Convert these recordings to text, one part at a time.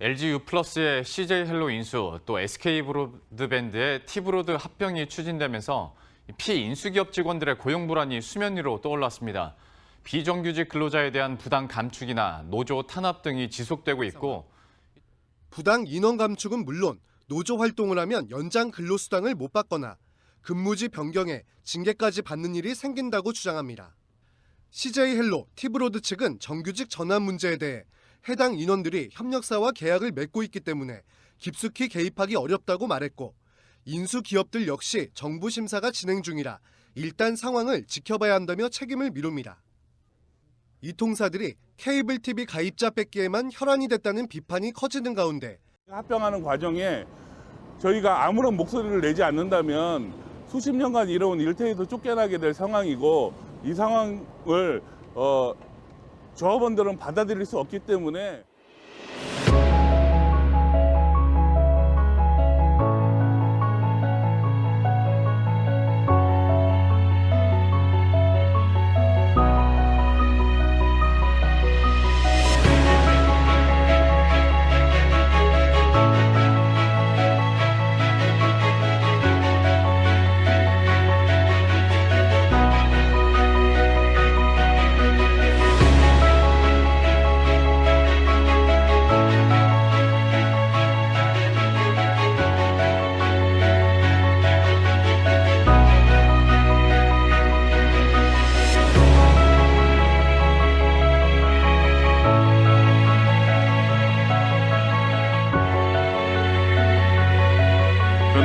LG U 플러스의 CJ 헬로 인수, 또 SK 브로드밴드의 T브로드 합병이 추진되면서 피인수 기업 직원들의 고용 불안이 수면 위로 떠올랐습니다. 비정규직 근로자에 대한 부당 감축이나 노조 탄압 등이 지속되고 있고 부당 인원 감축은 물론 노조 활동을 하면 연장 근로수당을 못 받거나 근무지 변경에 징계까지 받는 일이 생긴다고 주장합니다. CJ 헬로, 티브로드 측은 정규직 전환 문제에 대해 해당 인원들이 협력사와 계약을 맺고 있기 때문에 깊숙이 개입하기 어렵다고 말했고 인수 기업들 역시 정부 심사가 진행 중이라 일단 상황을 지켜봐야 한다며 책임을 미룹니다. 이 통사들이 케이블 TV 가입자 뺏기에만 혈안이 됐다는 비판이 커지는 가운데 합병하는 과정에 저희가 아무런 목소리를 내지 않는다면 수십 년간 이뤄온 일터에서 쫓겨나게 될 상황이고 이 상황을 어, 조합원들은 받아들일 수 없기 때문에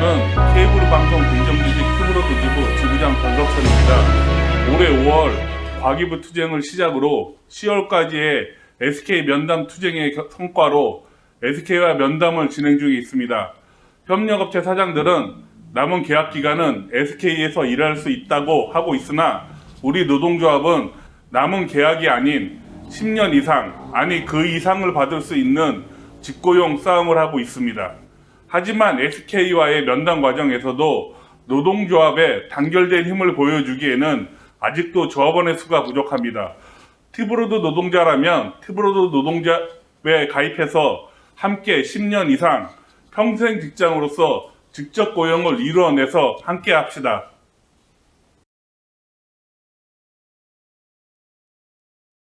저는 케이블 방송 공정규직 큐브로드 지부 지부장 권석선입니다. 올해 5월 과기부 투쟁을 시작으로 10월까지의 SK 면담 투쟁의 겨- 성과로 SK와 면담을 진행 중에 있습니다. 협력업체 사장들은 남은 계약 기간은 SK에서 일할 수 있다고 하고 있으나 우리 노동조합은 남은 계약이 아닌 10년 이상, 아니 그 이상을 받을 수 있는 직고용 싸움을 하고 있습니다. 하지만 SK와의 면담 과정에서도 노동조합의 단결된 힘을 보여주기에는 아직도 조합원의 수가 부족합니다. 티브로드 노동자라면 티브로드 노동자에 가입해서 함께 10년 이상 평생 직장으로서 직접 고용을 이루어내서 함께 합시다.